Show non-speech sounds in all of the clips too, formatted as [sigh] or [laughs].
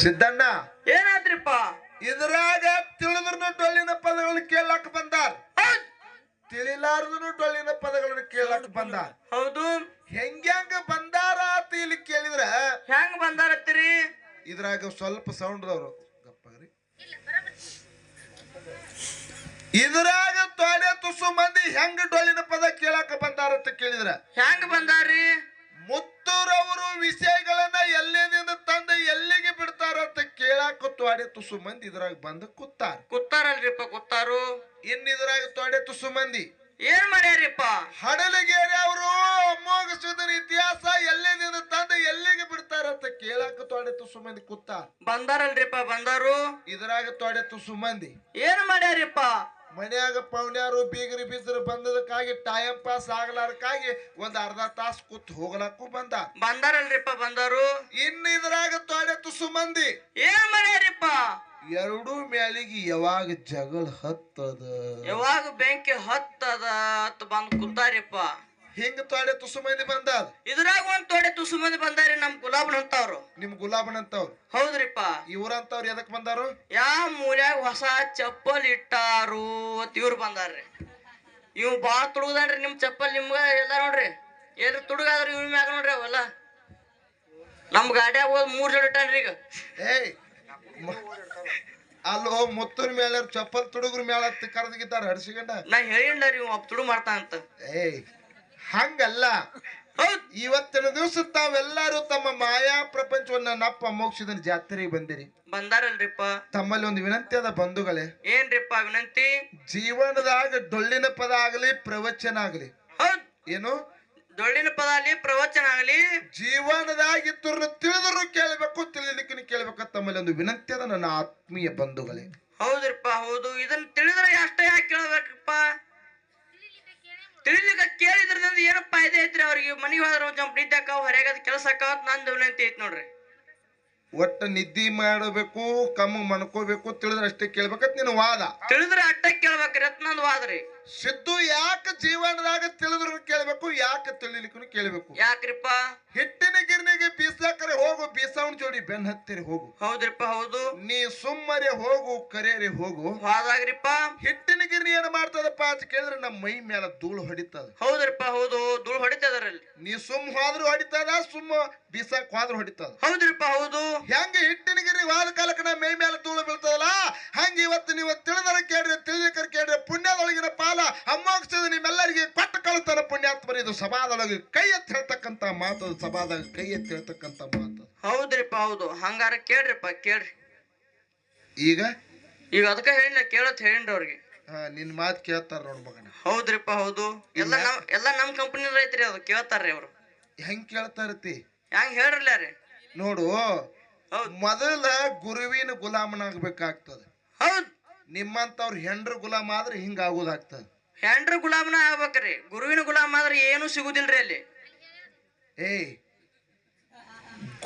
ಸಿದ್ದಣ್ಣ. ಏನಾದ್ರಿಪ್ಪ? ಇದ್ರಾಗ ತಿಳಿದ್ರು ಡೊಳ್ಳಿನ ಪದಗಳನ್ನು ಕೇಳಕ್ ಬಂದಾರ. ತಿಳಿಲಾರ್ದನು ಡೊಳ್ಳಿನ ಪದಗಳನ್ನು ಕೇಳಕ್ ಬಂದಾರ. ಹೌದು. ಹೆಂಗ್ಯಾಂಗ ಬಂದಾರ ಅಂತ ಇಲ್ಲಿ ಕೇಳಿದ್ರ? ಹೆಂಗ್ ಬಂದಾರತ್ತೀರಿ? ಇದ್ರಾಗ ಸ್ವಲ್ಪ ಸೌಂಡ್ ಅವರು ಗಪ್ಪಾಗ್ರಿ ಇದ್ರಾಗ ತೊಡೆ ತುಸು ಮಂದಿ ಹೆಂಗ್ ಡೊಳ್ಳಿನ ಪದ ಕೇಳಾಕ ಬಂದಾರ ಅಂತ ಕೇಳಿದ್ರ? ಹೆಂಗ್ ಬಂದಾರಿ ಮುತ್ತೂರವರು ವಿಷಯಗಳನ್ನ ತೊಡೆ ತುಸು ಮಂದಿ ಇದ್ರಾಗ ಬಂದು ಕೂತಾರ ಕೂತಾರಲ್ರಿಪ್ಪ ಕೂತಾರು ಇನ್ ಇದ್ರಾಗ ತೊಡೆ ತುಸು ಮಂದಿ. ಏನ್ ಮಾಡ್ಯಾರಿಪ್ಪ? ಹಡಲಗೇರಿ ಅವರು ಅಮೋಘ ಸುಧನ ಇತಿಹಾಸ ಎಲ್ಲಿಂದ ತಂದು ಎಲ್ಲಿಗೆ ಬಿಡ್ತಾರ ಅಂತ ಕೇಳಾಕ ತೊಡೆ ತುಸು ಮಂದಿ ಕೂತಾರ ಬಂದಾರಲ್ರಿಪ್ಪ ಬಂದಾರು. ಇದ್ರಾಗ ತೊಡೆ ತುಸು ಮಂದಿ. ಏನ್ ಮಾಡ್ಯಾರಿಪ್ಪ? ಮನ್ಯಾಗ ಪೌಣ್ಯಾರು ಬೀಗರಿ ಬೀಸರು ಬಂದದಕ್ಕಾಗಿ ಟೈಮ್ ಪಾಸ್ ಆಗ್ಲಾರಕ್ಕಾಗಿ ಒಂದ್ ಅರ್ಧ ತಾಸ್ ಕೂತ್ ಹೋಗ್ಲಕ್ಕೂ ಬಂದ. ಬಂದಾರಲ್ರಿಪ್ಪ ಬಂದಾರು? ಇನ್ನು ಇದ್ರಾಗ ತೊಡೆ ತುಸು ಮಂದಿ. ಏನ್ ಮಾಡ್ಯಾರಿಪ್ಪ? ಎರಡೂ ಮ್ಯಾಲಿಗೆ ಯಾವಾಗ ಜಗಳ ಹತ್ತದ? ಯಾವಾಗ ಬೆಂಕಿ ಹತ್ತದ ಅತ್ ಬಂದ್ ಕೂತಾರಿಪ್ಪ. ಹಿಂಗ ತೊಡೆ ತುಸು ಮಂದಿ ಬಂದ ಇದ್ರಾಗ ಒಂದ್ ತೊಡೆ ತುಸು ಮಂದಿ ಬಂದಾರಿ ನಮ್ ಗುಲಾಬನ್ ಅಂತವ್ರು. ನಿಮ್ ಗುಲಾಬನಂತವ್ರು ಹೌದ್ರಿಪ್ಪ. ಇವ್ರಂತವ್ರು ಎದಕ್ ಬಂದಾರು? ಯಾವ ಮೂಲ್ಯಾಗ ಹೊಸ ಚಪ್ಪಲ್ ಇಟ್ಟಾರು ಅಂತ ಇವ್ರು ಬಂದಾರ್ರಿ. ಇವ್ ಬಾಳ ತುಡುಗದಾನ್ರಿ ನಿಮ್ ಚಪ್ಪಲ್ ನಿಮ್ಗ ಎಲ್ಲ ನೋಡ್ರಿ. ಏನ್ರಿ ತುಡುಗಾದ್ರಿ ಇವ್ ಮ್ಯಾಗ ನೋಡ್ರಿ ಅವೆಲ್ಲ. ನಮ್ ಗಾಡ್ಯಾಗ ಹೋದ್ ಮೂರ್ ಜೋಡಿ ಇಟ್ಟಾನ್ರಿ ಈಗ. ಏಯ್ ಅಲ್ಲೋ ಮುತ್ತೂರ್ ಮೇಲೆ ಚಪ್ಪಲ್ ತುಡುಗ್ರ ಮೇಳ ಕರೆದಿಗಿದ್ದಾರೆ ಹಡ್ಸಿಕೊಂಡ ನಾ ಹೇಳಿಂಡ್ರಿ ರೀ ತುಡು ಮಾಡ್ತಾ ಅಂತ ಏಯ್ ಹಂಗಲ್ಲ. ಇವತ್ತಿನ ದಿವಸ ತಾವೆಲ್ಲರೂ ತಮ್ಮ ಮಾಯಾ ಪ್ರಪಂಚವನ್ನ ನಪ್ಪ ಮೋಕ್ಷದ ಜಾತ್ರೆಗೆ ಬಂದಿರಿ. ಬಂದಾರಲ್ರಿಪ್ಪ. ತಮ್ಮಲ್ಲಿ ಒಂದು ವಿನಂತಿ ಅದ ಬಂಧುಗಳೇ. ಏನ್ರಿಪ್ಪ ವಿನಂತಿ? ಜೀವನದಾಗ ಡೊಳ್ಳಿನ ಪದ ಆಗಲಿ ಪ್ರವಚನ ಆಗಲಿ. ಹೌದ್. ಏನು? ಡೊಳ್ಳಿನ ಪದ ಆಗಲಿ ಪ್ರವಚನ ಆಗಲಿ. ಜೀವನದಾಗ ಇದ್ದವ್ರನ್ನ ತಿಳಿದ್ರು ಕೇಳಬೇಕು ತಿಳಿಲಿಕ್ಕೆ ಕೇಳಬೇಕು ತಮ್ಮಲ್ಲಿ ಒಂದು ವಿನಂತಿ ಅದ ನನ್ನ ಆತ್ಮೀಯ ಬಂಧುಗಳೇ. ಹೌದ್ರಿಪ್ಪ ಹೌದು. ಇದನ್ನ ತಿಳಿದ್ರೆ ಅಷ್ಟೇ ಯಾಕೆ ಕೇಳ್ಬೇಕಪ್ಪ ತಿಳಿಲಿಕ್ಕ ಕೇಳಿದ್ರಿಂದ ಏನಪ್ಪ ಇದೆ ಐತ್ರಿ ಅವ್ರಿಗೆ ಮನೆಗೆ ಹೋದ್ರೆ ಒಂದ್ ಜಂಪ್ ನಿದ್ದೆ ಹೊರಗೆ ಹೊರಗದ ಕೆಲಸ ಆಕಾವ್ ನಂದು ವಿನಂತಿ ಐತಿ ನೋಡ್ರಿ. ಒಟ್ಟು ನಿದ್ದಿ ಮಾಡಬೇಕು ಕಮ್ಮ ಮನ್ಕೋಬೇಕು ತಿಳಿದ್ರೆ ಅಷ್ಟೇ ಕೇಳ್ಬೇಕಂತ ನಿನ್ನ ವಾದ. ತಿಳಿದ್ರೆ ಅಟ್ಟ ಕೇಳ್ಬೇಕ್ರಿ ಅತ್ ನಂದು ವಾದ್ರಿ ಸಿದ್ದು ಯಾಕೆ ಜೀವನದಾಗ ತಿಳಿದ್ರು ಕೇಳಬೇಕು ಯಾಕೆ ತಿಳಿಲಿಕ್ಕೂ ಕೇಳಬೇಕು. ಯಾಕ್ರಿಪ್ಪ? ಹಿಟ್ಟಿನ ಗಿರ್ನಿಗೆ ಬೀಸಾಕರೆ ಹೋಗು ಬೀಸವನ್ ಜೋಡಿ ಬೆನ್ ಹತ್ತಿರಿ ಹೋಗು. ಹೌದ್ರಿಪ್ಪ ಹೌದು. ನೀ ಸುಮ್ಮನೆ ಹೋಗು ಕರೆಯರಿ ಹೋಗು. ಹಾಗಾಗ್ರಿಪ್ಪ? ಹಿಟ್ಟಿನ ಗಿರ್ನಿ ಏನ್ ಮಾಡ್ತದಪ್ಪ ಅಂತ ಕೇಳಿದ್ರೆ ನಮ್ಮ ಮೈ ಮೇಲೆ ಧೂಳು ಹೊಡಿತದ. ಹೌದ್ರಿಪ್ಪ ಹೌದು. ಧೂಳು ಹೊಡಿತದ್ರಲ್ಲಿ. ನೀ ಸುಮ್ ಹೋದ್ರು ಹೊಡಿತದ ಸುಮ್ಮ ಬೀಸಾಕ್ ಹೋದ್ರು ಹೊಡಿತದ. ಹೌದ್ರಿಪ್ಪ ಹೌದು. ಹೆಂಗ ಹಿಟ್ಟಿನ ಗಿರಿ ವಾದ ಕಾಲಕ್ಕೆ ನಮ್ಮ ಮೈ ಮೇಲೆ ಧೂಳು ಬೀಳ್ತದಲ್ಲ? ಹಂಗ ಇವತ್ತು ನೀವು ತಿಳಿದರ ಕೇಳ್ರಿ ತಿಳಿದ ಕೇಳ್ರಿ ಪುಣ್ಯದೊಳಗಿನ ಪಾಲ ಅಮ್ಮೋಗಿಸಿದ ನಿಮ್ಮೆಲ್ಲರಿಗೆ ಕೊಟ್ಟು ಕಳ್ತಾನ ಪುಣ್ಯಾತ್ಮರಿ ಇದು ಸಭಾದೊಳಗೆ ಕೈ ಎತ್ತ ಹೇಳ್ತಕ್ಕಂತ ಮಾತು ಸಭಾದಾಗ ಕೈ ಎತ್ತ ಹೇಳ್ತಕ್ಕಂತ ಮಾತು. ಹೌದ್ರಿಪ್ಪ ಹೌದು. ಹಂಗಾರ ಕೇಳ್ರಿಪ್ಪ ಕೇಳ್ರಿ. ಈಗ? ಈಗ ಅದಕ್ಕ ಹೇಳಿಲ್ಲ ಕೇಳತ್ ಹೇಳಿನ್ರಿ ಅವ್ರಿಗೆ. ಆ, ನಿನ್ ಮಾತು ಕೇಳ್ತಾರ ನೋಡ್ ಮಗನ. ಹೌದ್ರಿಪ್ಪ ಹೌದು. ಎಲ್ಲ ನಮ್ ಎಲ್ಲ ನಮ್ ಕಂಪನಿ ಐತ್ರಿ ಅದು ಕೇಳ್ತಾರ್ರಿ ಅವ್ರು. ಹೆಂಗ್ ಕೇಳ್ತಾ ಇರ್ತಿ? ಹೆಂಗ್ ಹೇಳ್ರಲ್ಲ ರೀ? ನೋಡು ಹೌದ್. ಮೊದಲ ಗುರುವಿನ ಗುಲಾಮನಾಗ್ಬೇಕಾಗ್ತದೆ. ಹೌದ್. ನಿಮ್ಮಂತವ್ರ ಹೆಂಡ್ರ ಗುಲಾಮ ಆದ್ರೆ ಹಿಂಗ ಆಗುದಾಗ್ತದೆ ಹೆಂಡ್ರ ಗುಲಾಮನ ಆಗ್ಬೇಕ್ರಿ. ಗುರುವಿನ ಗುಲಾಮ ಆದ್ರೆ ಏನು ಸಿಗುದಿಲ್ರಿ ಅಲ್ಲಿ. ಏಯ್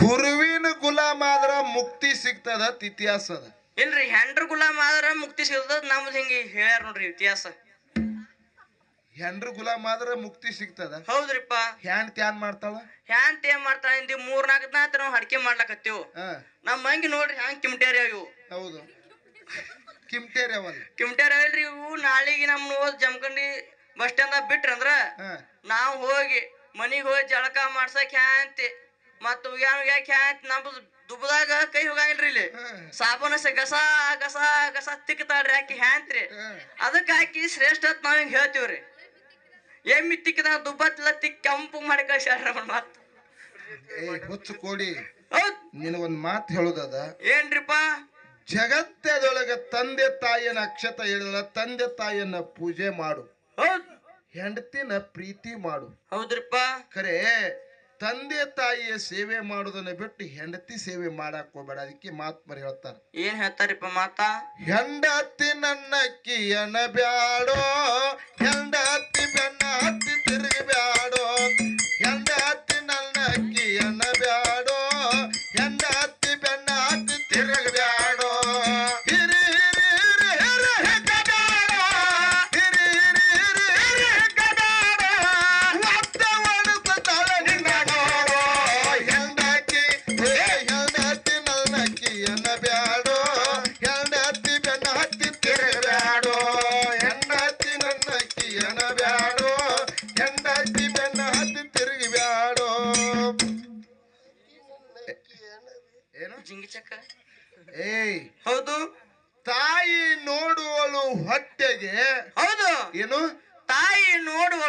ಗುರುವಿನ ಗುಲಾಮ ಆದ್ರ ಮುಕ್ತಿ ಸಿಗ್ತದ ಇತಿಹಾಸ ಅದ ಇಲ್ರಿ ಹೆಂಡ್ರ ಗುಲಾಮ ಆದ್ರ ಮುಕ್ತಿ ಸಿಗ್ತದ ನಮ್ದು ಹಿಂಗೆ ಹೇಳ್ಯಾರ ನೋಡ್ರಿ ಇತಿಹಾಸ. ಹೆಂಡ್ರ ಗುಲಾಮ್ ಆದ್ರ ಮುಕ್ತಿ ಸಿಗ್ತದ? ಹೌದ್ರಿಪ್ಪ. ಹ್ಯಾಂಡ್ ತ್ಯಾನ್ ಮಾಡ್ತಾಳ? ಹ್ಯಾಂಡ್ ತ್ಯಾನ್ ಮಾಡ್ತಾಳ ಇಂದಿ ಮೂರ್ ನಾಲ್ಕು ನಾವು ಅಡಿಕೆ ಮಾಡ್ಲಕತ್ತೀವ್. ನಮ್ಮ ಮಂಗಿ ನೋಡ್ರಿ ಹ್ಯಾಂಗ್ ಕಿಮ್ಟ್ಯಾರಿ ಇವು. ಹೌದು. ಕಿಮ್ಟ್ಯಾರ ಇಲ್ರಿ ಇವು ನಾಳೆಗೆ ನಮ್ ಹೋದ್ ಜಮಖಂಡಿ ಬಸ್ ಸ್ಟ್ಯಾಂಡ್ ಬಿಟ್ರಂದ್ರ ಅಂದ್ರ ನಾವು ಹೋಗಿ ಮನಿಗ್ ಹೋಗಿ ಜಳಕ ಮಾಡ್ಸಕ್ ಹ್ಯಾಂತಿ ಮತ್ತ ಉಗ್ಯಾನ ನಮ್ ಹ್ಯಾಂತ ನಮ್ದು ದುಬ್ಬದಾಗ ಕೈ ಹೋಗಂಗಿಲ್ರಿ ಇಲ್ಲಿ. ಸಾಬೂನ ಗಸ ಗಸ ಗಸ ತಿಕ್ಕತಾಳ್ರಿ ಹಾಕಿ ಹ್ಯಾಂತ್ರಿ. ಅದಕ್ಕೆ ಹಾಕಿ ಶ್ರೇಷ್ಠ ಅಂತ ನಾವ್ ಹಿಂಗ್ ಹೇಳ್ತೀವ್ರಿ ಎಮ್ಮಿ ತಿಕ್ಕದ ದುಬ್ಬತ್ಲ ತಿಕ್ ಕೆಂಪು ಮಾಡಿ ಕಳ್ಸ್ಯಾರ ಮಾತು. ಏಯ್ ಹುಚ್ಚು ಕೋಡಿ. ನಿನಗೊಂದ್ ಮಾತು ಹೇಳುದ ಏನ್ರಿಪ್ಪ ಜಗತ್ತದೊಳಗ ತಂದೆ ತಾಯಿಯನ್ನ ಅಕ್ಷತ ಹೇಳಲ್ಲ ತಂದೆ ತಾಯಿಯನ್ನ ಪೂಜೆ ಮಾಡು. ಹೆಂಡತಿನ ಪ್ರೀತಿ ಮಾಡು. ಹೌದ್ರಪ್ಪ. ಕರೆ ತಂದೆ ತಾಯಿಯ ಸೇವೆ ಮಾಡುದನ್ನ ಬಿಟ್ಟು ಹೆಂಡತಿ ಸೇವೆ ಮಾಡಕ್ ಹೋಗ್ಬೇಡ. ಅದಕ್ಕೆ ಮಾತ್ಮರು ಹೇಳ್ತಾರ. ಏನ್ ಹೇಳ್ತಾರಿಪ್ಪ ಮಾತಾ? ಹೆಂಡತಿ ನನ್ನ ಕಿಯನ ಬ್ಯಾಡೋ ಹೆಂಡತಿ ಬೆನ್ನ ಹತ್ತಿ ತಿರುಗಿ ಬ್ಯಾಡೋ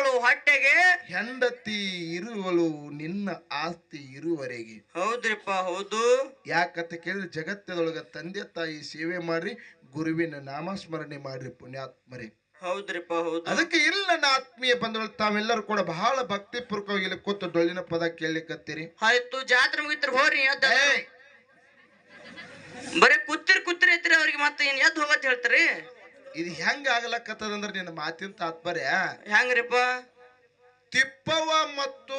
ನೋಡುವಳು ಹೊಟ್ಟೆಗೆ? ಹೆಂಡತಿ ಇರುವಳು ನಿನ್ನ ಆಸ್ತಿ ಇರುವರೆಗೆ. ಹೌದ್ರಿಪ್ಪ ಹೌದು. ಯಾಕಂತ ಕೇಳಿದ್ರೆ ಜಗತ್ತದೊಳಗ ತಂದೆ ತಾಯಿ ಸೇವೆ ಮಾಡ್ರಿ ಗುರುವಿನ ನಾಮಸ್ಮರಣೆ ಮಾಡ್ರಿ ಪುಣ್ಯಾತ್ಮರೇ. ಹೌದ್ರಿಪ್ಪ ಹೌದು. ಅದಕ್ಕೆ ಇಲ್ಲ ನನ್ನ ಆತ್ಮೀಯ ಬಂಧುಗಳು ತಾವೆಲ್ಲರೂ ಕೂಡ ಬಹಳ ಭಕ್ತಿಪೂರ್ವಕವಾಗಿ ಇಲ್ಲಿ ಕೂತು ಡೊಳ್ಳಿನ ಪದ ಕೇಳಲಿಕ್ಕತ್ತೀರಿ ಆಯ್ತು ಜಾತ್ರೆ ಮುಗಿತ್ರಿ ಹೋರಿ ಎದ್ದ. ಬರೇ ಕೂತಿರ್ ಕೂತಿರಿ ಐತ್ರಿ ಅವ್ರಿಗೆ ಮತ್ತೆ ಏನ್ ಎದ್ದು ಹೋಗತ್ ಹೇಳ್ತೀರಿ? ಇದು ಹೆಂಗ ಆಗ್ಲಕ್ಕತ್ತದಂದ್ರ ನಿನ್ನ ಮಾತಿನ ತಾತ್ಪರ್ಯ? ಹೆಂಗ್ರಿಪ್ಪ? ತಿಪ್ಪವ್ವ ಮತ್ತು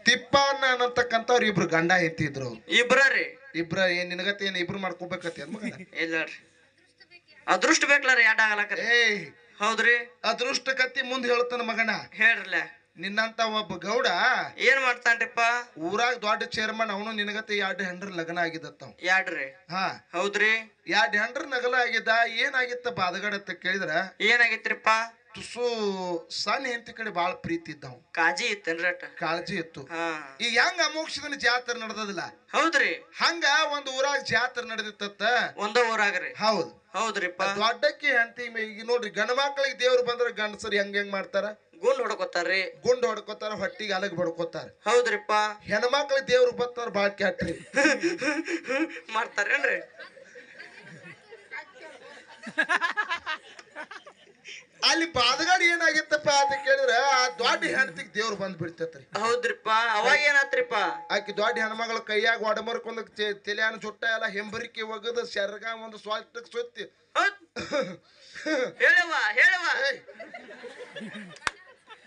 ತಿಪ್ಪಣ್ಣ ಅನ್ನತಕ್ಕಂಥವ್ರು ಇಬ್ರು ಗಂಡ ಎತ್ತಿದ್ರು ಇಬ್ರ ರೀ ಇಬ್ರ ಏನ್ ನಿನಗತ್ತೆ ಏನ್ ಇಬ್ರು ಮಾಡ್ಕೋಬೇಕತ್ತೆ ಇಲ್ಲ ರೀ ಅದೃಷ್ಟ ಬೇಕಲ್ಲ ಎಡ್ ಆಗ್ಲಕ್ಕ ಏಯ್. ಹೌದ್ರಿ? ಅದೃಷ್ಟ ಕತ್ತಿ ಮುಂದೆ ಹೇಳ್ತಾನ ಮಗನ? ಹೇಳ್ರಲ್ಲ ನಿನ್ನಂತ ಒಬ್ಬ ಗೌಡ ಏನ್ ಮಾಡ್ತಾನ್ರಿಪ್ಪ? ಊರಾಗ ದೊಡ್ಡ ಚೇರ್ಮನ್ ಅವನು ನಿನಗತ್ತೆ ಎರಡು ಹೆಂಡ್ರ ಲಗ್ನ ಆಗಿದ್ದತ್ತ. ಯಾಡ್ರಿ? ಹಾ. ಹೌದ್ರಿ? ಎರಡು ಹೆಂಡ್ರ ನಗಲ ಆಗಿದ್ದ ಏನಾಗಿತ್ತ ಅಂತ ಕೇಳಿದ್ರ? ಏನಾಗಿತ್ರಿಪ್ಪ ತುಸು ಸಣ್ಣ ಹೆಂಡತಿ ಕಡೆ ಬಾಳ ಪ್ರೀತಿ ಇದ್ದವ್ ಕಾಜಿ ಇತ್ತೇನ್ರಿ ಅಟ್ಟ? ಕಾಳಜಿ ಇತ್ತು. ಈ ಈಗ ಹೆಂಗ ಅಮೋಕ್ಷದನ ಜಾತ್ರೆ ನಡೆದದಿಲ್ಲ? ಹೌದ್ರಿ. ಹಂಗ ಒಂದ್ ಊರಾಗ ಜಾತ್ರೆ ನಡೆದಿತ್ತ ಒಂದ ಊರಾಗ್ರಿ. ಹೌದು. ಹೌದ್ರಿಪ್ಪ. ದೊಡ್ಡಕ್ಕೆ ಹೆಂಡತಿ ಈಗ ನೋಡ್ರಿ ಗಂಡ ಮಕ್ಳಿಗೆ ದೇವ್ರು ಬಂದ್ರ ಗಂಡಸರು ಹೆಂಗ್ ಹೆಂಗ್ ಮಾಡ್ತಾರ? ಗುಂಡ್ ಹೊಡ್ಕೊತಾರ್ರಿ. ಗುಂಡ್ ಹೊಡ್ಕೋತಾರ ಹೊಟ್ಟಿಗೆ ಅಲಗ್ ಬಡ್ಕೋತಾರ. ಹೌದ್ರಿಪ್ಪ. ಹೆಣ್ಮಕ್ಳು ದೇವ್ರು ಬತ್ತಾರ ಬಾಳ ಕ್ಯಾಟ್ರಿ ಮಾಡ್ತಾರೇನ್ರಿ? ಅಲ್ಲಿ ಬಾದಗಾಡಿ ಏನಾಗಿತ್ತಪ್ಪ ಅಂತ ಕೇಳಿದ್ರೆ ಆ ದೊಡ್ಡ ಹೆಂಡತಿಗೆ ದೇವ್ರು ಬಂದ್ ಬಿಡ್ತೈತ್ರಿ. ಹೌದ್ರಿಪ್ಪ. ಅವಾಗ ಏನಾತ್ರಿಪ್ಪ? ಆಕಿ ದೊಡ್ಡ ಹೆಣ್ಮಗಳ ಕೈಯಾಗ ಒಡಮರ್ಕೊಂಡ್ ತಲೆಯನ್ನು ಚುಟ್ಟ ಎಲ್ಲ ಹೆಂಬರಿಕೆ ಒಗದ ಶರಗ ಒಂದು ಸ್ವಾಷ್ಟಕ್ ಸುತ್ತಿ. [laughs] ಹೇಳವಾ ಏಯ್,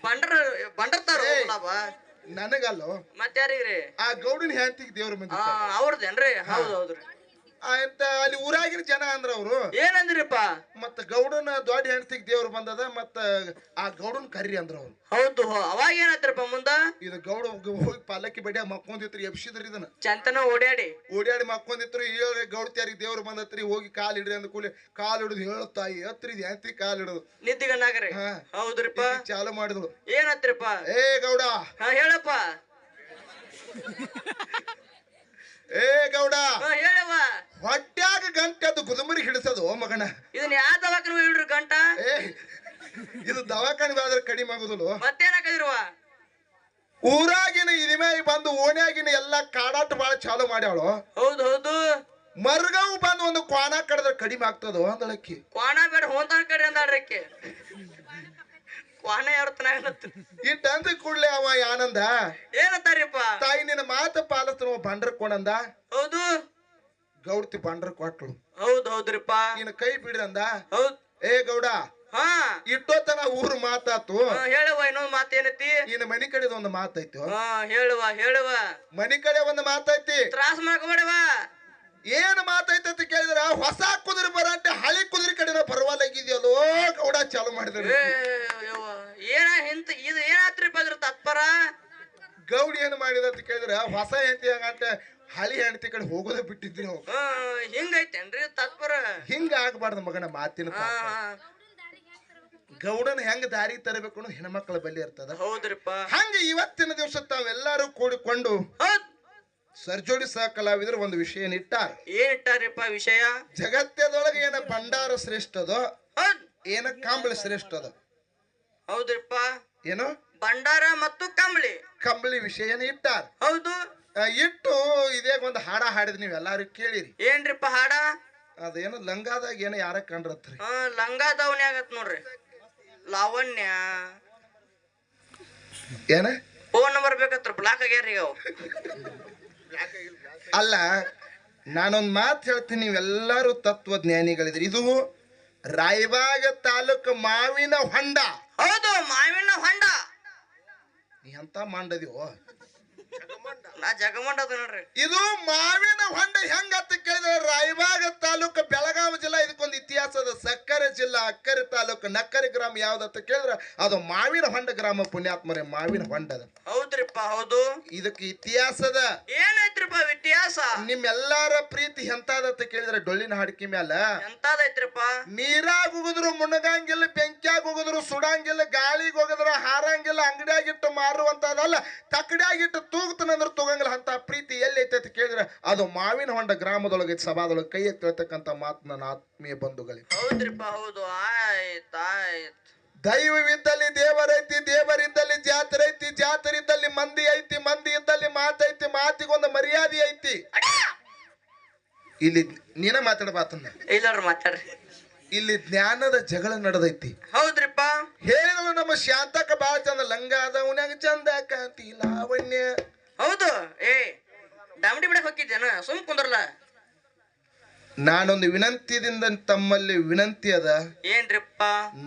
ಬಂಡ್ರ ಬಂಡರ್ತಾರ. ಲಾಭ ನನಗಲ್ಲೋ? ಮತ್ತೆ ಯಾರಿಗ್ರಿ ಆ ಗೌಡನ ಹೆಂಡತಿಗೆ ದೇವ್ರ ಆ ಅವ್ರದ್ದೇನ್ರಿ ಅವ್ರದೇನ್ರಿ? ಹೌದ್ ಹೌದ್ರಿ. ಅಂತ ಅಲ್ಲಿ ಊರಾಗಿನ ಜನ ಅಂದ್ರ ಅವರು. ಏನಂದ್ರಿಪ್ಪ? ಮತ್ತ ಗೌಡನ ದೊಡ್ಡ ಹೆಂಡತಿಗೆ ದೇವ್ರು ಬಂದದ ಮತ್ತ ಆ ಗೌಡನ್ ಕರ್ರಿ ಅಂದ್ರ ಅವ್ರು. ಹೌದು ಅವಾಗ ಏನಾತ್ರಿಪ್ಪ ಮುಂದ? ಇದು ಗೌಡ ಹೋಗಿ- ಪಾಲಕ್ಕಿ ಪಾಲಕಿ ಬಡಿಯ ಮಕ್ಕೊಂದಿತ್ರಿ ಎಬ್ಸಿದ್ರಿ ಇದನ್ನ. ಚಂತನ ಓಡ್ಯಾಡಿ. ಓಡಾಡಿ ಮಕ್ಕೊಂದಿತ್ರು ಹೇಳ್ರಿ ತ್ಯಾರಿ ದೇವ್ರು ಬಂದತ್ರಿ ಹೋಗಿ ಕಾಲ್ ಇಡ್ರಿ ಅಂದ ಕೂಲಿ ಕಾಲ್ ಹಿಡಿದು ಹೇಳುತ್ತಾಯಿ ಹತ್ರಿ ಹೆಂಡತಿ ಕಾಲ್ ಹಿಡಿದು. ನಿದ್ದಿಗಣ್ಣಾಗ್ರಿ. ಹಾ. ಹೌದ್ರಿಪ್ಪ? ಚಾಲು ಮಾಡಿದ್ರು ಏನತ್ರಿಪ್ಪ? ಏ ಗೌಡ. ಹೇಳಪ್ಪ. [laughs] ಏ ಗೌಡ. ಹಾ ಹೇಳವ್ವ. ಹೊಟ್ಯಾಗ ಗಂಟೆ ಅದು ಗುದುಮರಿ ಹಿಡಿಸೋದು ಮಗನ. ಇದನ್ನ ಯಾವ ದವಾಖಾನೆ ಹೇಳ್ರಿ ಗಂಟ? ಏ ಇದು ದವಾಖಾನೆ ಆದ್ರೆ ಕಡಿಮೆ ಆಗುದಿಲ್ಲ ಮತ್ತೇನಾಗಿರುವ ಊರಾಗಿನ ಇನಿಮೆ ಬಂದು ಓಣ್ಯಾಗಿನ ಎಲ್ಲಾ ಕಾಡಾಟ ಬಾಳ ಚಾಲು ಮಾಡ್ಯಾಳು? ಹೌದು ಹೌದು. ಮರ್ಗವು ಬಂದು ಒಂದು ಕ್ವಾಣ ಕಡದ್ರೆ ಕಡಿಮೆ ಆಗ್ತದ ಅಂದಳಕ್ಕಿ. ಕ್ವಾಣ ಬೇಡ ಹೋಂತಾನ ಕಡೆ ಅಂದಾಡ್ರಕ್ಕೆ ಕ್ವಾಣ ಈ ಇಟ್ಟ ಅಂದ ಕೂಡ್ಲೆ ಅವ ಆನಂದ ಏನಂತಾರಿಪ್ಪ? ತಾಯಿ ನಿನ್ನ ಮಾತ ಪಾಲಿಸ್ತಾನ ಬಂಡ್ರ ಕೊಡಂದ? ಹೌದು. ಗೌಡ್ತಿ ಬಂಡ್ರ ಕೊಟ್ಲು. ಹೌದ್ ಹೌದ್ರಿಪ್ಪ. ನಿನ್ನ ಕೈ ಬಿಡದಂದ ಹೌದ್. ಏ ಗೌಡ ಹಾ. ಇಟ್ಟೋತನ ಊರು ಮಾತಾತು. ಹೇಳುವ ಇನ್ನೊಂದ್ ಮಾತೇನೈತಿ ನಿನ್ನ ಮನಿ ಕಡೆದ ಒಂದು ಮಾತೈತಿ. ಹಾ ಹೇಳುವ ಹೇಳುವ. ಮನಿ ಕಡೆ ಒಂದು ಮಾತೈತಿ. ತ್ರಾಸ ಮಾಡ್ಕೊಬೇಡವ ಏನ್ ಮಾತೈತೆ ಅಂತ ಕೇಳಿದ್ರ ಹೊಸ ಕುದುರೆ ಬರಂತೆ ಹಳಿ ಕುದುರೆ ಕಡೆನ ಪರವಾಗಿದೆಯಲ್ಲೋ ಗೌಡ ಚಾಲು ಮಾಡಿದ್ರು ಏನ ಹಿಂತ ಇದು ಏನಾತ್ರಿಪ್ಪ ಅದ್ರ ತತ್ಪರ? ಗೌಡಿ ಏನು ಮಾಡಿದ ಅಂತ ಕೇಳಿದ್ರೆ ಹೊಸ ಹೆಂಡತಿ ಹಂಗಂತ ಹಳಿ ಹೆಂಡತಿ ಕಡೆ ಹೋಗೋದ ಬಿಟ್ಟಿದ್ರಿ ನಾವು ಹಿಂಗೈತೇನ್ರಿ ತತ್ಪರ? ಹಿಂಗ ಆಗ್ಬಾರ್ದು ಮಗನ ಮಾತಿನ. ಗೌಡನ ಹೆಂಗ್ ದಾರಿ ತರಬೇಕು ಅನ್ನೋ ಹೆಣ್ಮಕ್ಳ ಬಲ್ಲಿ ಇರ್ತದ. ಹೌದ್ರಿಪ್ಪ ಹಂಗ ಇವತ್ತಿನ ದಿವಸ ತಾವೆಲ್ಲರೂ ಕೂಡಿಕೊಂಡು ಸರ್ಜೋಡಿ ಸಹ ಕಲಾವಿದರು ಒಂದು ವಿಷಯ ಇಟ್ಟಾರ. ಏನಿಟ್ಟಾರಪ್ಪ ವಿಷಯ? ಜಗತ್ತದೊಳಗೆ ಏನ ಭಂಡಾರ ಶ್ರೇಷ್ಠದೋ ಏನ ಕಾಂಬಳ ಶ್ರೇಷ್ಠದ ಹೌದ್ರಿಪ್ಪ. ಏನು? ಭಂಡಾರ ಮತ್ತು ಕಂಬಳಿ. ಕಂಬಳಿ ವಿಷಯನ ಇಟ್ಟಾರ. ಹೌದು. ಆ, ಇಟ್ಟು ಇದೇ ಒಂದು ಹಾಡ ಹಾಡಿದ್ ನೀವ್ ಎಲ್ಲಾರು ಕೇಳಿರಿ. ಏನ್ರಿಪ್ಪ ಹಾಡ? ಅದೇನು ಲಂಗಾದಾಗ ಏನೋ ಯಾರ ಕಂಡ್ರತ್ರಿ ಆ, ಲಂಗ ದಾವಣಿ ಆಗತ್ ನೋಡ್ರಿ. ಲಾವಣ್ಯ. ಏನ? ಫೋನ್ ನಂಬರ್ ಬೇಕತ್ರ ಬ್ಲಾಕ್ ಆಗ್ಯಾರಿ ಅವು. ಅಲ್ಲ ನಾನೊಂದ್ ಮಾತು ಹೇಳ್ತೀನಿ ನೀವೆಲ್ಲರೂ ತತ್ವಜ್ಞಾನಿಗಳಿದ್ರಿ. ಇದು ರಾಯಬಾಗ ತಾಲೂಕು ಮಾವಿನ ಹೊಂಡ. ಹೌದು ಮಾವಿನ ಹೊಂಡ. ಎಂತ ಮಂಡದಿವೋ ನಾ ಜಗಮಂಡ ಅದು ನೋಡ್ರಿ. ಇದು ಮಾವಿನ ಹೊಂಡ ಹೆಂಗತ್ತ ಕೇಳಿದ್ರೆ ರಾಯಬಾಗ ತಾಲೂಕು ಬೆಳಗಾವಿ ಜಿಲ್ಲಾ ಇದಕ್ಕೊಂದು ಇತಿಹಾಸದ ಸಕ್ಕರೆ ಜಿಲ್ಲಾ ಅಕ್ಕರೆ ತಾಲೂಕು ನಕ್ಕರೆ ಗ್ರಾಮ ಯಾವ್ದತ್ತ ಕೇಳಿದ್ರ ಅದು ಮಾವಿನ ಹೊಂಡ ಗ್ರಾಮ ಪುಣ್ಯಾತ್ಮರೇ ಮಾವಿನ ಹೊಂಡ ಅದ. ಹೌದ್ರಿಪ್ಪ ಹೌದು. ಇದಕ್ಕೆ ಇತಿಹಾಸದ ಏನೈತ್ರಿಪ್ಪ ಇತಿಹಾಸ? ನಿಮ್ಮೆಲ್ಲಾರ ಪ್ರೀತಿ ಎಂತಾದತ್ತ ಕೇಳಿದ್ರೆ ಡೊಳ್ಳಿನ ಹಾಡಿಕೆ ಮ್ಯಾಲ? ಎಂತಾದೈತ್ರಿಪ್ಪ? ನೀರಾಗ ಹೋಗುದ್ರು ಮುಣಗಂಗಿಲ್ಲ ಬೆಂಕಿಯಾಗ ಹೋಗುದ್ರು ಸುಡಂಗಿಲ್ಲ ಗಾಳಿಗೆ ಹೋಗಿದ್ರ ಹಾರಂಗಿಲ್ಲ ಅಂಗಡಿಯಾಗಿಟ್ಟು ಮಾರುವಂತದಲ್ಲ ತಕ್ಕಡಿಯಾಗಿಟ್ಟು ತೂಗ್ತಾನಂದ್ರ ತಗೋಂಗಿಲ್ಲ ಅಂತ ಪ್ರೀತಿ ಎಲ್ಲಿ ಐತೆ ಅಂತ ಕೇಳಿದ್ರೆ ಅದು ಮಾವಿನ ಹೊಂಡ ಗ್ರಾಮದೊಳಗೆ ಸಭಾದೊಳಗೆ. ಕೈ ಎತ್ತಿರ್ತಕ್ಕಂಥ ಮಾತು ನನ್ನ ಆತ್ಮೀಯ ಬಂಧುಗಳಿಗೆ ಹೌದ್ರಿಪ್ಪ ಹೌದು. ಆಯ್ತ್ ಆಯ್ತ್. ದೈವವಿದ್ದಲ್ಲಿ ದೇವರೈತಿ ದೇವರಿದ್ದಲ್ಲಿ ಜಾತ್ರೆ ಐತಿ ಜಾತ್ರೆ ಇದ್ದಲ್ಲಿ ಮಂದಿ ಐತಿ ಮಂದಿ ಇದ್ದಲ್ಲಿ ಮಾತೈತಿ ಮಾತಿಗೊಂದು ಮರ್ಯಾದೆ ಐತಿ. ಇಲ್ಲಿ ನೀನ ಇಲ್ಲವ್ರ ಮಾತಾಡ್ರಿ. ಇಲ್ಲಿ ಜ್ಞಾನದ ಜಗಳ ನಡೆದೈತಿ. ಹೌದ್ರಿಪ್ಪ. ಹೇಳಿದಳು ನಮ್ಮ ಶಾಂತಕ ಬಾಳ ಚಂದ ಲಂಗ ಅದವನ್ಯಾಗ ಚಂದ ಕಾಂತಿ ಲಾವಣ್ಯ. ಹೌದು ಏ ದಾಮಡಿ ಬಿಡಕ್ ಹೋಗಿದ್ದೇನ? ಸುಮ್ ಕುಂದ್ರಲ್ಲ ನಾನೊಂದು ವಿನಂತಿದಿಂದ ತಮ್ಮಲ್ಲಿ ವಿನಂತಿ ಅದ. ಏನ್ರಿಪ್ಪ?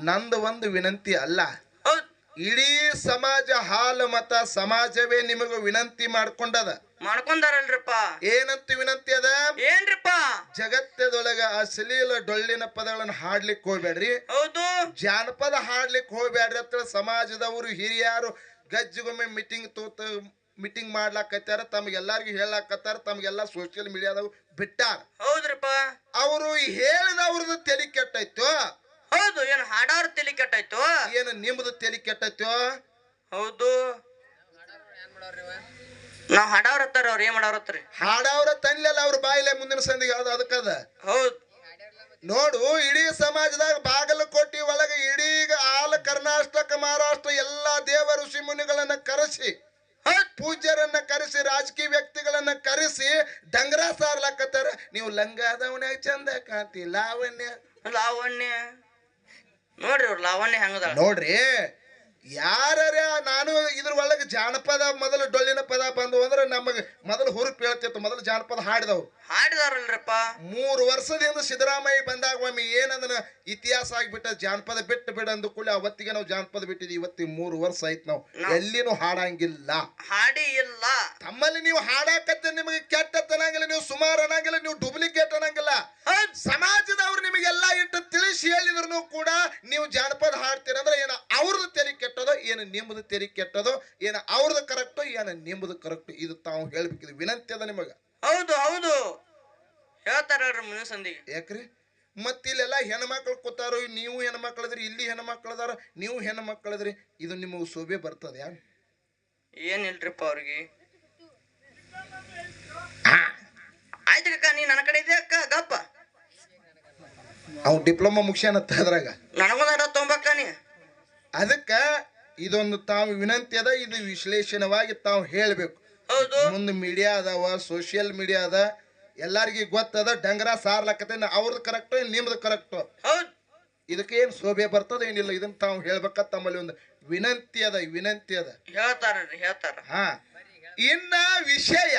ನಂದು ಒಂದು ವಿನಂತಿ ಅಲ್ಲ. ಹೌದ್. ಇಡೀ ಸಮಾಜ ಹಾಲು ಮತ ಸಮಾಜವೇ ನಿಮಗೆ ವಿನಂತಿ ಮಾಡ್ಕೊಂಡದ. ಮಾಡ್ಕೊಂಡಾರಲ್ರಿಪ್ಪ. ಏನಂತ ವಿನಂತಿ ಅದ? ಏನ್ರಿಪ್ಪ? ಜಗತ್ತದೊಳಗ ಅಶ್ಲೀಲ ಡೊಳ್ಳಿನ ಪದಗಳನ್ನ ಹಾಡ್ಲಿಕ್ಕೆ ಹೋಗ್ಬೇಡ್ರಿ ಹೌದು. ಜಾನಪದ ಹಾಡ್ಲಿಕ್ಕೆ ಹೋಗ್ಬೇಡ್ರಿ ಅಂತ ಸಮಾಜದವರು ಹಿರಿಯರು ಗಜ್ಜಿಗೊಮ್ಮೆ ಮೀಟಿಂಗ್ ತೋತ ಮೀಟಿಂಗ್ ಮಾಡ್ಲಾಕತ್ತಾರ ತಮಗೆಲ್ಲರಿಗೂ ಹೇಳಾಕತ್ತಾರ ತಮಗೆಲ್ಲ ಸೋಷಿಯಲ್ ಮೀಡಿಯಾದಾಗ ಬಿಟ್ಟಾರ. ಹೌದ್ರಪ್ಪ. ಅವರು ಹೇಳಿದವ್ರದ್ದು ತಲೆ ಕೆಟ್ಟೈತೋ ಹೌದು ಏನು ಹಾಡಾರ ತಲೆ ಕೆಟ್ಟಾಯ್ತು? ಏನು ನಿಮ್ದು ತಲೆ ಕೆಟ್ಟೈತೋ ಹೌದು. ನಾವ್ ಹಾಡವ್ರ ಹತ್ತಾರ ಅವ್ರ ಏನ್ ಮಾಡವ್ರತ್ರಿ ಹಾಡವ್ರ ತನ್ಲೆಲ್ಲ ಅವ್ರ ಬಾಯಿಲೆ ಮುಂದಿನ ಸಂದಿಗೆ ಅದು? ಅದಕ್ಕದ ಹೌದು. ನೋಡು ಇಡೀ ಸಮಾಜದಾಗ ಬಾಗಲಕೋಟೆ ಒಳಗೆ ಇಡೀ ಆಲ ಕರ್ನಾಟಕ ಮಹಾರಾಷ್ಟ್ರ ಎಲ್ಲಾ ದೇವ ಋಷಿ ಮುನಿಗಳನ್ನ ಕರೆಸಿ ಪೂಜ್ಯರನ್ನ ಕರೆಸಿ ರಾಜಕೀಯ ವ್ಯಕ್ತಿಗಳನ್ನ ಕರೆಸಿ ಡಂಗ್ರ ಸಾರ್ಲಾಕತ್ತಾರ. ನೀವು ಲಂಗಾದವನ್ಯಾಗ ಚಂದ ಕಾಂತಿ ಲಾವಣ್ಯ. ಲಾವಣ್ಯ. ನೋಡ್ರಿ ಅವ್ರು ಲಾವಣ್ಯ ಹೆಂಗದ ನೋಡ್ರಿ ಯಾರೇ ನಾನು ಇದ್ರ ಒಳಗೆ ಜಾನಪದ ಮೊದಲು ಡೊಳ್ಳಿನ ಪದ ಬಂದು ಅಂದ್ರೆ ನಮಗೆ ಮೊದಲು ಹುರುಪು ಹೇಳ್ತಿತ್ತು ಮೊದಲು ಜಾನಪದ ಹಾಡಿದವು. ಹಾಡಿದಾರಲ್ರಪ್ಪ. ಮೂರು ವರ್ಷದಿಂದ ಸಿದ್ದರಾಮಯ್ಯ ಬಂದಾಗ ಒಮ್ಮೆ ಏನಂದ್ರೆ ಇತಿಹಾಸ ಆಗಿಬಿಟ್ಟ ಜಾನಪದ ಬಿಟ್ಟು ಬಿಡ ಅಂದ ಕೂಡಲೇ ಅವತ್ತಿಗೆ ನಾವು ಜಾನಪದ ಬಿಟ್ಟಿದ್ವಿ ಇವತ್ತಿಗೆ ಮೂರು ವರ್ಷ ಆಯ್ತು ನಾವು. ಎಲ್ಲಿನೂ ಹಾಡಂಗಿಲ್ಲ. ಹಾಡಿ ಇಲ್ಲ. ತಮ್ಮಲ್ಲಿ ನೀವು ಹಾಡಾಕತ್ತ ನಿಮಗೆ ಕೆಟ್ಟ ಅನ್ನಂಗಿಲ್ಲ ನೀವು ಸುಮಾರು ಅನ್ನಂಗಿಲ್ಲ ನೀವು ಡೂಪ್ಲಿಕೇಟ್ ಅನ್ನಂಗಿಲ್ಲ ಸಮಾಜದವ್ರು ನಿಮಗೆಲ್ಲ ಇಟ್ಟು ತಿಳಿಸಿ ಹೇಳಿದ್ರು ಕೂಡ ನೀವು ಜಾನಪದ ಹಾಡ್ತೀರಂದ್ರೆ ಏನ ಅವ್ರದ್ದು ತೆರಿ ಕೆಟ್ಟದೋ ಏನು ನಿಮ್ಮದು ತೆರಿ ಕೆಟ್ಟದೋ ಏನು ಅವ್ರದ್ದು ಕರೆಕ್ಟೋ ಏನು ನಿಮ್ಮದು ಕರೆಕ್ಟ್ ಇದು ತಾವು ಹೇಳ್ಬೇಕಿದ್. ವಿನಂತಿ ಅದ ನಿಮಗೆ. ಹೌದು ಹೌದು. ಹೇಳ್ತಾರ ಮುಂದಿನ ಸಂದಿಗೆ. ಯಾಕ್ರಿ? ಮತ್ತಿಲ್ಲೆಲ್ಲ ಹೆಣ್ಮಕ್ಳು ಕೂತಾರೋ ನೀವು ಹೆಣ್ಮಕ್ಳದ್ರಿ ಇಲ್ಲಿ ಹೆಣ್ಮಕ್ಳದಾರ ನೀವು ಹೆಣ್ಮಕ್ಳದ್ರಿ ಇದು ನಿಮಗೆ ಶೋಭೆ ಬರ್ತದೆ ಯಾ ಏನಿಲ್ರಿಪ್ಪ ಅವ್ರಿಗೆ? ಆಯ್ತು ಕಕ್ಕ ನೀ ನನ್ನ ಕಡೆ ಇದೆ ಅಕ್ಕ? ಗಪ್ಪ. ಅವ್ ಡಿಪ್ಲೊಮಾ ಮುಗಿಸ್ಯಾನತ್ತ ಅದ್ರಾಗ. ನನಗೊಂದಾರ ತೊಂಬಕ್ಕ ನೀ. ಅದಕ್ಕ ಇದೊಂದು ತಾವು ವಿನಂತಿ ಅದ ಇದು ವಿಶ್ಲೇಷಣವಾಗಿ ತಾವು ಹೇಳಬೇಕು. ಮುಂದೆ ಮೀಡಿಯಾ ಅದಾವ ಸೋಷಿಯಲ್ ಮೀಡಿಯಾ ಅದ ಎಲ್ಲಾರ್ಗಿ ಗೊತ್ತದ ಡಂಗರ ಸಾರ್ಲಕತೆ ಅವ್ರದ್ದು ಕರೆಕ್ಟು ನಿಮ್ದು ಕರೆಕ್ಟು ಇದಕ್ಕೆ ಏನು ಶೋಭೆ ಬರ್ತದ ಏನಿಲ್ಲ ಇದನ್ನ ತಾವು ಹೇಳ್ಬೇಕ ತಮ್ಮಲ್ಲಿ ಒಂದು ವಿನಂತಿ ಅದ ವಿನಂತಿ ಅದ. ಹೇಳ್ತಾರ ಹೇಳ್ತಾರ. ಹಾ. ಇನ್ನ ವಿಷಯ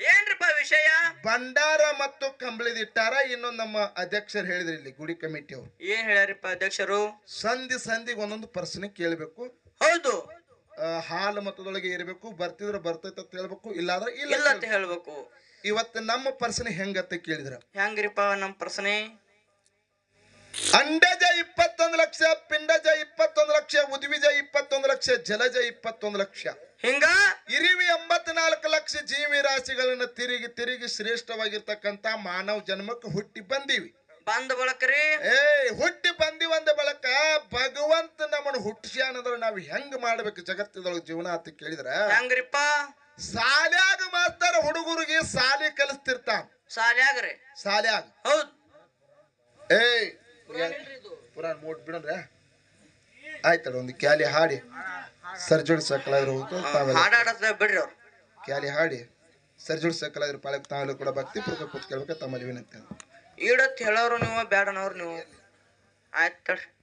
ಏನ್ರಿಪ್ಪ ವಿಷಯ? ಭಂಡಾರ ಮತ್ತು ಕಂಬಳಿದಿಟ್ಟಾರ ಇನ್ನೊಂದು ನಮ್ಮ ಅಧ್ಯಕ್ಷರು ಹೇಳಿದ್ರಿ ಇಲ್ಲಿ ಗುಡಿ ಕಮಿಟಿ ಅವರು. ಏನ್ ಹೇಳ್ಯಾರಿಪ್ಪ ಅಧ್ಯಕ್ಷರು? ಸಂಧಿ ಸಂಧಿಗೆ ಒಂದೊಂದು ಪ್ರಶ್ನೆ ಕೇಳಬೇಕು. ಹೌದು. ಹಾಲು ಮತದೊಳಗೆ ಇರಬೇಕು ಬರ್ತಿದ್ರೆ ಬರ್ತೈತೆ ಅಂತ ಹೇಳ್ಬೇಕು ಇಲ್ಲಾದ್ರೆ ಇಲ್ಲ ಇಲ್ಲ ಅಂತ ಹೇಳ್ಬೇಕು. ಇವತ್ತು ನಮ್ಮ ಪ್ರಶ್ನೆ ಹೆಂಗತ್ತ ಕೇಳಿದ್ರ. ಹೆಂಗ್ರಿಪ್ಪ ನಮ್ಮ ಪ್ರಶ್ನೆ? ಅಂಡಜ ಇಪ್ಪತ್ತೊಂದು ಲಕ್ಷ ಪಿಂಡಜ ಇಪ್ಪತ್ತೊಂದು ಲಕ್ಷ ಉದ್ವಿಜ ಇಪ್ಪತ್ತೊಂದು ಲಕ್ಷ ಜಲಜ ಇಪ್ಪತ್ತೊಂದು ಲಕ್ಷ. ಹಿಂಗ ಇರಿವಿ ಎಂಬತ್ನಾಲ್ಕು ಲಕ್ಷ ಜೀವಿ ರಾಶಿಗಳನ್ನ ತಿರುಗಿ ತಿರುಗಿ ಶ್ರೇಷ್ಠವಾಗಿರ್ತಕ್ಕಂತ ಮಾನವ ಜನ್ಮಕ್ಕೆ ಹುಟ್ಟಿ ಬಂದೀವಿ. ಬಂದ ಬಳಕ್ರಿ ಏ ಹುಟ್ಟಿ ಬಂದಿ ಒಂದ ಬಳಕ ಭಗವಂತ ನಮ್ಮನ್ನು ಅನ್ನೋದ್ರ ನಾವು ಹೆಂಗ್ ಮಾಡ್ಬೇಕು ಜಗತ್ತದೊಳಗೆ ಜೀವನ ಅಂತ ಕೇಳಿದ್ರ? ಹೆಂಗ್ರಿಪ್ಪ? ಸಾಲ್ಯಾಗ ಮಾಸ್ತರ ಹುಡುಗರಿಗೆ ಸಾಲಿ ಕಲಿಸ್ತಿರ್ತಾನ. ಸಾಲ್ಯಾಗ್ರಿ ಸಾಲ್ಯಾಗ. ಹೌದ್. ಏ ಪುರಾಣ ಮೂಟ್ ಬಿಡನ್ರ ಆಯ್ತಳ ಒಂದು ಕ್ಯಾಲಿ ಹಾಡಿ. ಸರ್ಜೋಡ್ ತಾವೆಲ್ಲ. ಹಾಡಾಡದ ಬಿಡ್ರಿ ಅವ್ರು. ಕ್ಯಾಲಿ ಹಾಡಿ. ಸರ್ಜುಡ್ ಸಕಲಾದ್ರು ಪಾಳಕ್ಕೆ ತಾವೆಲ್ಲ ಕೂಡ ಭಕ್ತಿ ಪೂರ್ವಕ ಕೂತ್ಕೊಳ್ಬೇಕು? ತಮ್ಮಲ್ಲಿ ವಿನಂತಿ. ಈಡತ್ ಹೇಳೋರು ನೀವು ಬೇಡನವ್ರು ನೀವು. ಆಯ್ತು